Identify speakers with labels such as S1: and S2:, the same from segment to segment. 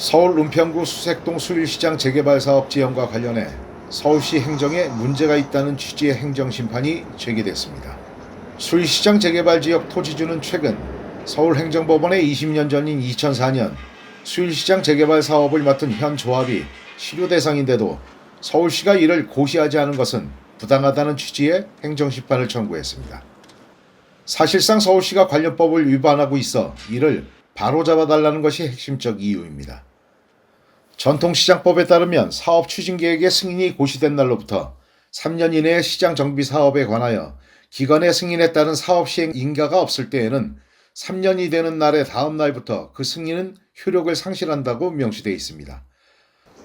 S1: 서울 은평구 수색동 수일시장 재개발 사업 지연과 관련해 서울시 행정에 문제가 있다는 취지의 행정심판이 제기됐습니다. 수일시장 재개발 지역 토지주는 최근 서울행정법원에 20년 전인 2004년 수일시장 재개발 사업을 맡은 현 조합이 실효 대상인데도 서울시가 이를 고시하지 않은 것은 부당하다는 취지의 행정심판을 청구했습니다. 사실상 서울시가 관련법을 위반하고 있어 이를 바로잡아달라는 것이 핵심적 이유입니다. 전통시장법에 따르면 사업 추진계획의 승인이 고시된 날로부터 3년 이내에 시장 정비 사업에 관하여 기관의 승인에 따른 사업 시행 인가가 없을 때에는 3년이 되는 날의 다음 날부터 그 승인은 효력을 상실한다고 명시되어 있습니다.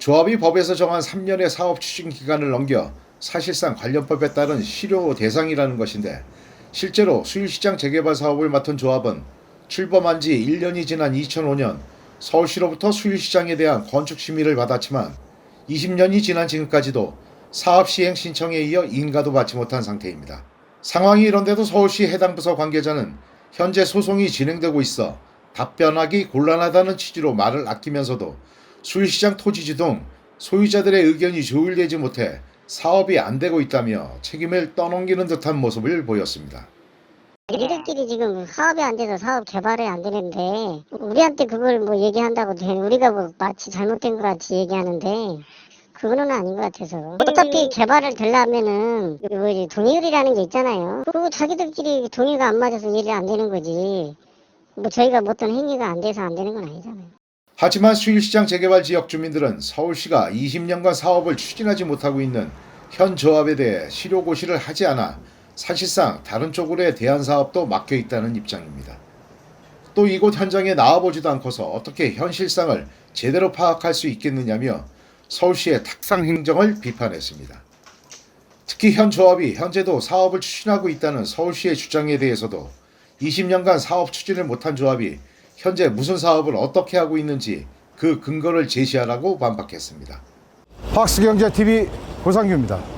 S1: 조합이 법에서 정한 3년의 사업 추진 기간을 넘겨 사실상 관련법에 따른 실효 대상이라는 것인데 실제로 수일시장 재개발 사업을 맡은 조합은 출범한 지 1년이 지난 2005년 서울시로부터 수일시장에 대한 건축 심의를 받았지만 20년이 지난 지금까지도 사업 시행 신청에 이어 인가도 받지 못한 상태입니다. 상황이 이런데도 서울시 해당 부서 관계자는 현재 소송이 진행되고 있어 답변하기 곤란하다는 취지로 말을 아끼면서도 수일시장 토지지 등 소유자들의 의견이 조율되지 못해 사업이 안 되고 있다며 책임을 떠넘기는 듯한 모습을 보였습니다.
S2: 우리들끼리 지금 사업이 안 돼서 사업 개발이 안 되는데 우리한테 그걸 뭐 얘기한다고 돼. 우리가 뭐 마치 잘못된 것 같이 얘기하는데 그거는 아닌 것 같아서 어차피 개발을 되려면은 뭐 동의율이라는 게 있잖아요. 그리고 자기들끼리 동의가 안 맞아서 일이 안 되는 거지. 뭐 저희가 뭐 어떤 행위가 안 돼서 안 되는 건 아니잖아요.
S1: 하지만 수일시장 재개발 지역 주민들은 서울시가 20년간 사업을 추진하지 못하고 있는 현 조합에 대해 실효고시를 하지 않아 사실상 다른 쪽으로의 대안 사업도 막혀 있다는 입장입니다. 또 이곳 현장에 나와보지도 않고서 어떻게 현실상을 제대로 파악할 수 있겠느냐며 서울시의 탁상 행정을 비판했습니다. 특히 현 조합이 현재도 사업을 추진하고 있다는 서울시의 주장에 대해서도 20년간 사업 추진을 못한 조합이 현재 무슨 사업을 어떻게 하고 있는지 그 근거를 제시하라고 반박했습니다.
S3: 박스경제TV 고상규입니다.